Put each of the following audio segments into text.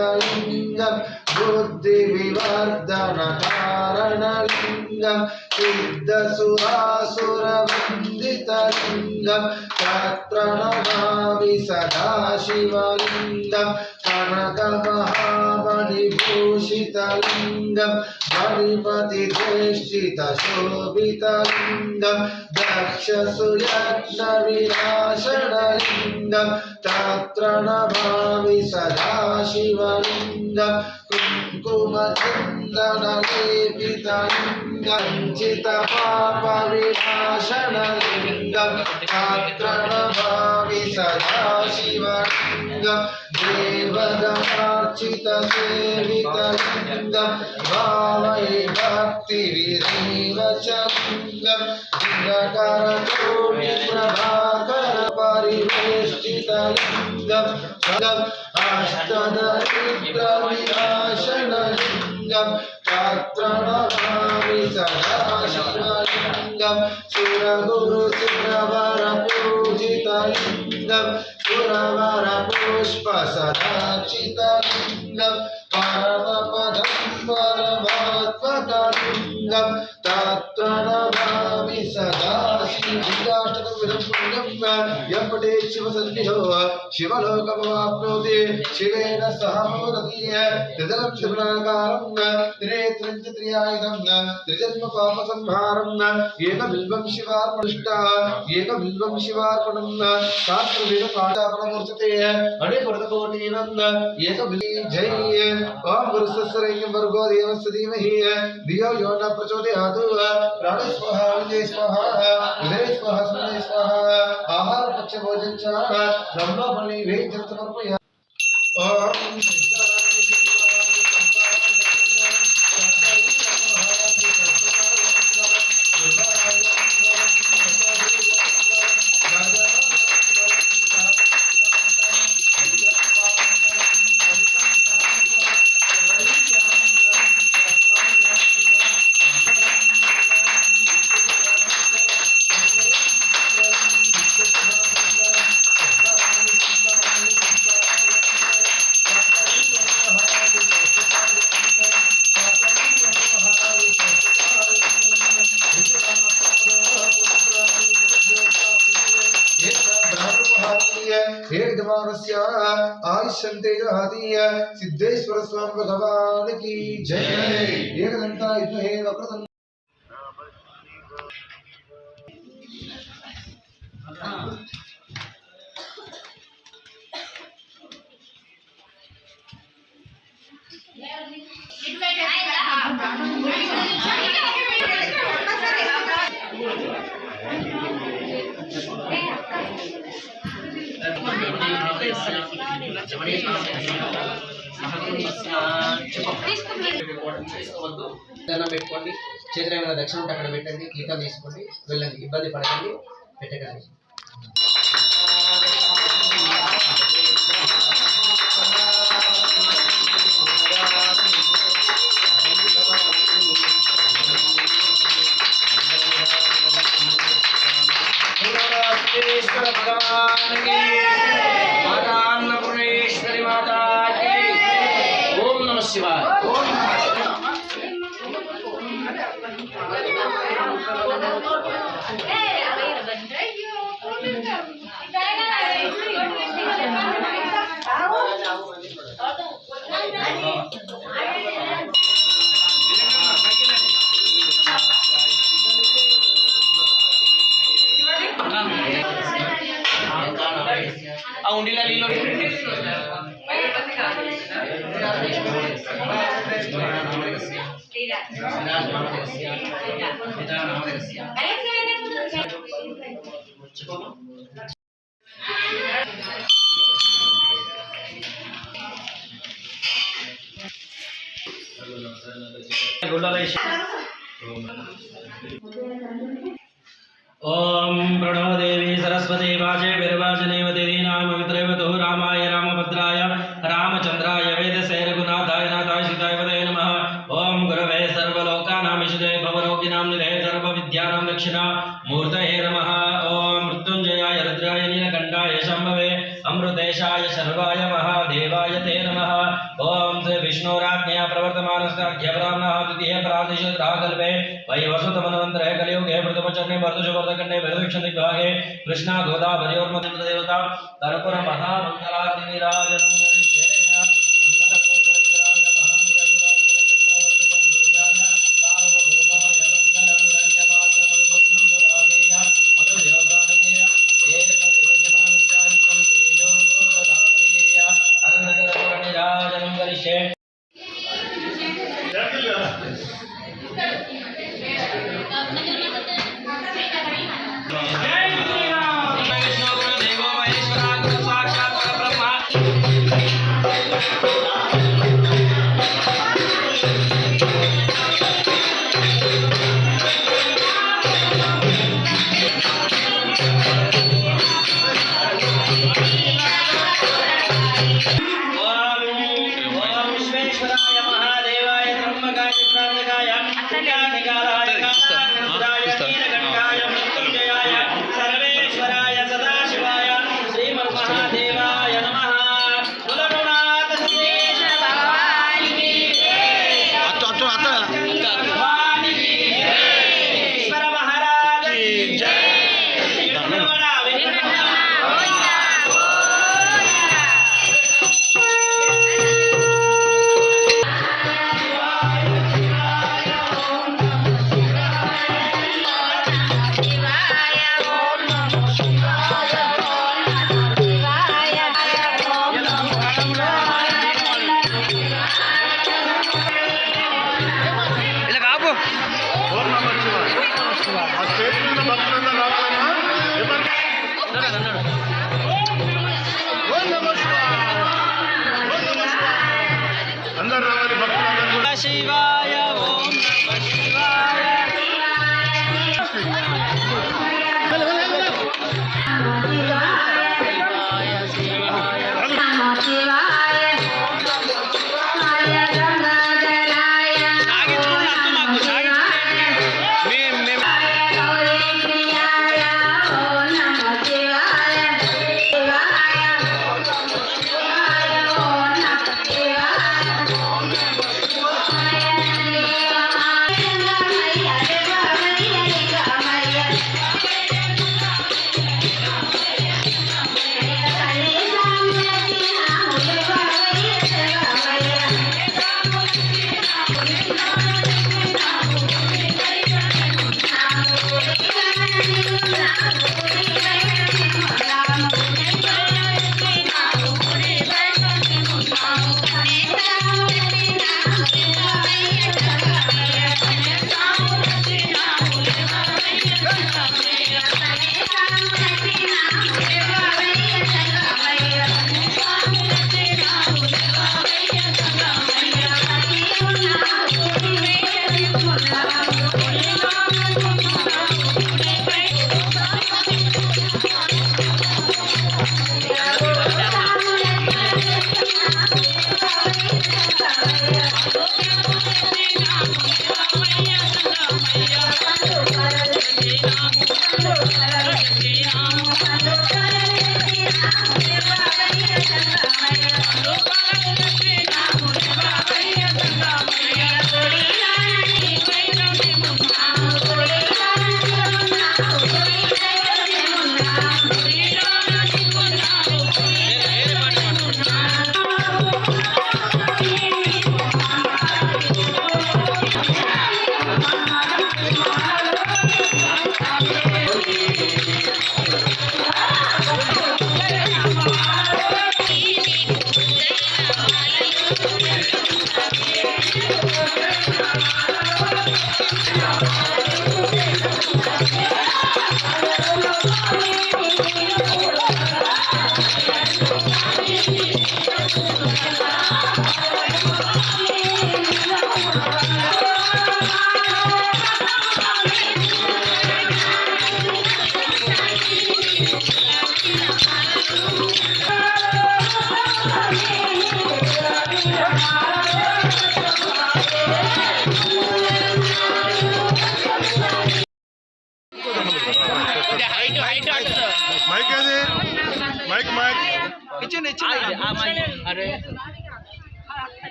சித்தலிங்கம் புத்தி விவர்தன காரணலிங்கம் சித்த சுராசுர வந்திதலிங்கம் சத்ரணமாவி சதாசிவலிங்கம் भूषितलिन्द्रेष्टितशोभितल दक्ष सुरत्नविनाशनलिन्द तत्र न भावि सदा शिवलिङ्गं शिवलिन्द न्दनलेपितं कञ्चितपापविनाशनलिङ्गं गात्रणभावि सदाशिवलिङ्गं देवदमार्चितसेवितलिङ्गं भावये भक्तिविरैवचलिङ्गं लिङ्गं तत्प्रणमामि सदा शिवलिङ्गं सुरगुरुसुरवरपूजितलिङ्गं सुरवरपुष्प सदाचितलिङ्गं परमपदं परमात्मतलिङ्गं तत्प्रणमामि सदा शिवलिङ्गं यपटे शिवसन्निधो शिवलोकमवाप्नोति शिवेन सह मोदति त्रिदलं त्रिगुणाकारं त्रिनेत्रं च त्रियायुधं त्रिजन्म पापसंहारं एकबिल्वं शिवार्पणिष्टा एकबिल्वं शिवार्पणं शास्त्रवेदपाठापणमूर्चते अणिपुरतकोटीनं एकबिल्ली जय ॐ गुरुसस्सरयं वर्गो देवस्य धीमहि धियो यो न प्रचोदयात् प्राणस्वः विजय स्वाहा विजय स्वाहा सुजय स्वाहा ఆహార పచ్చ భోజించ బ్రహ్మఫలి వేయి చెప్తున్నప్పుడు చేతులు ఏమైనా దక్షిణ ఉంటే అక్కడ పెట్టండి గీతం తీసుకోండి వెళ్ళండి. ఇబ్బంది పడకండి పెట్టకండి. భగవాన్ ओम प्रणव देवी सरस्वती वाजे विरवाजने वदेवी नाम वित्रवतो रामाय राम दक्षिणा, मूर्तये नमः। ॐ मृत्युञ्जयाय रुद्राय नीलकण्ठाय शम्भवे, अमृतेशाय सर्वाय महादेवाय ते नमः। ॐ विष्णुराज्ञया प्रवर्तमानस्याख्य ब्राह्मणः द्वितीय प्रादेशद्राकल्पे वै वसुतमनवन्तरः कलियुगे मृतपचरणे भर्तुषवर्धकण्डे भैरवीक्षणदिग्भागे कृष्णा गोदावरी और मध्यदेवता कर्पूरमहामङ्गलादिराजन्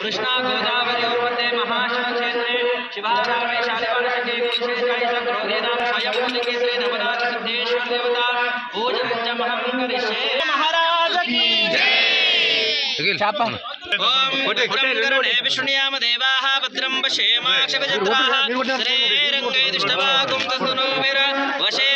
कृष्णा गोदावरी और मध्य महाशिव क्षेत्रे शिवाधार वैशाली वंश के विशेषकाय संक्रोधेदान स्वयं लिंगे श्री नवनाथ सिद्धेश्वर देवता भोजन च महम करिष्ये महाराज की जय छापा विष्णुयाम देवाः भद्रं वशेमा शिवजत्राः श्रेरङ्गैदिष्टवागुं तस्तनोभिर्वशे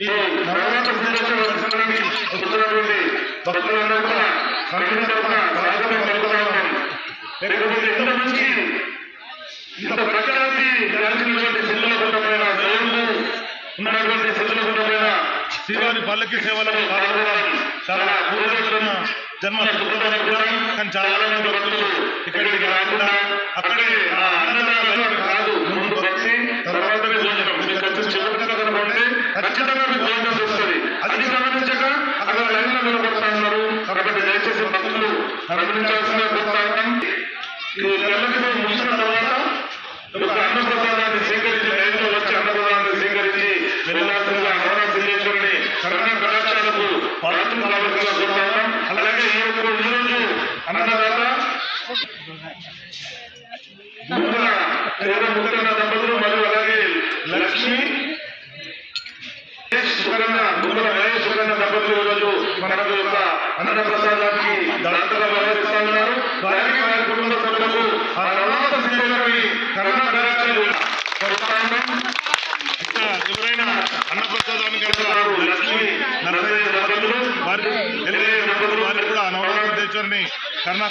ఈ నవరాత్రి దినోత్సవ దర్శనానికి వస్తున్నటువంటి భక్తులందరూ కూడా కమిటీ తరఫున స్వాగతం పలుకుతా ఉన్నాం లేకపోతే ఇంత మంచి ఇంత ప్రఖ్యాతి గాంచినటువంటి ఉన్నటువంటి పల్లకి సేవలకు పాల్గొనడం చాలా పూర్వజన్మ జన్మ సుఖమైన కానీ చాలా మంది భక్తులు ఇక్కడికి రాకుండా అక్కడే ఆ కాదు ముందు భక్తి తర్వాతనే భోజనం. మీరు ఖచ్చితంగా చివరిగా కనబడితే ఖచ్చితంగా మీకు భోజనం దొరుకుతుంది అది గమనించక అక్కడ లైన్లో నిలబడతా ఉన్నారు. కాబట్టి దయచేసి భక్తులు గమనించాల్సిన కోరుతా ఉన్నాం ఈ నెలకి ముగిసిన తర్వాత రోజు అన్నదాత ముందుగా దంపతులు మరియు అలాగే లక్ష్మి సుకరణ ముందుల మహేష్ సుకరణ దంపతులు ఈరోజు మనకు యొక్క అన్న ప్రసాదానికి దాతగా వ్యవహరిస్తా ఉన్నారు వారికి వారి కుటుంబ సభ్యులకు ఆ నవనాథ శ్రీగారి కరుణ కటాక్షాలు కోరుతా ఉన్నాం. ఇంకా అన్నప్రసాదానికి వెళ్తున్నారు లక్ష్మి నరసయ్య దంపతులు వారి ఎల్లయ్య దంపతులు వారికి కూడా నవనాథేశ్వరిని కరుణ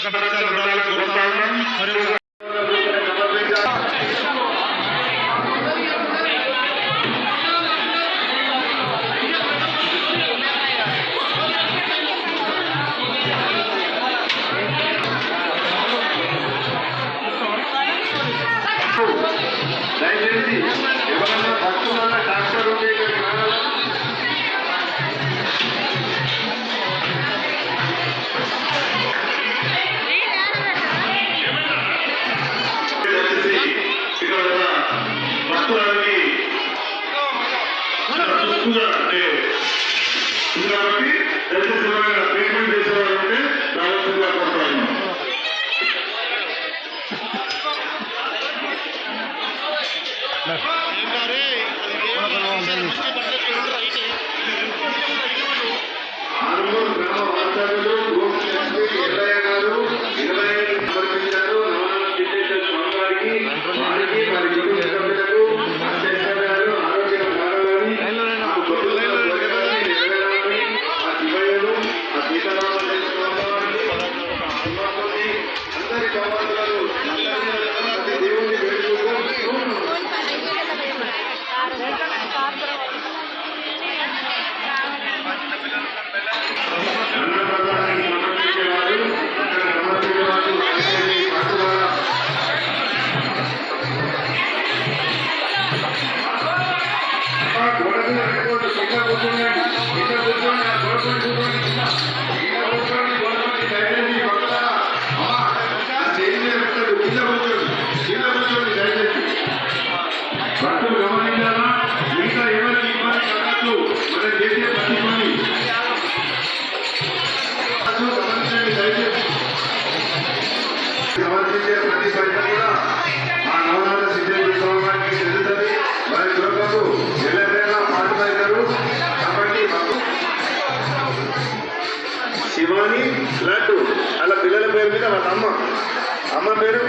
Thank you. వాళ్ళ అమ్మ. అమ్మ పేరు?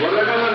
Guarda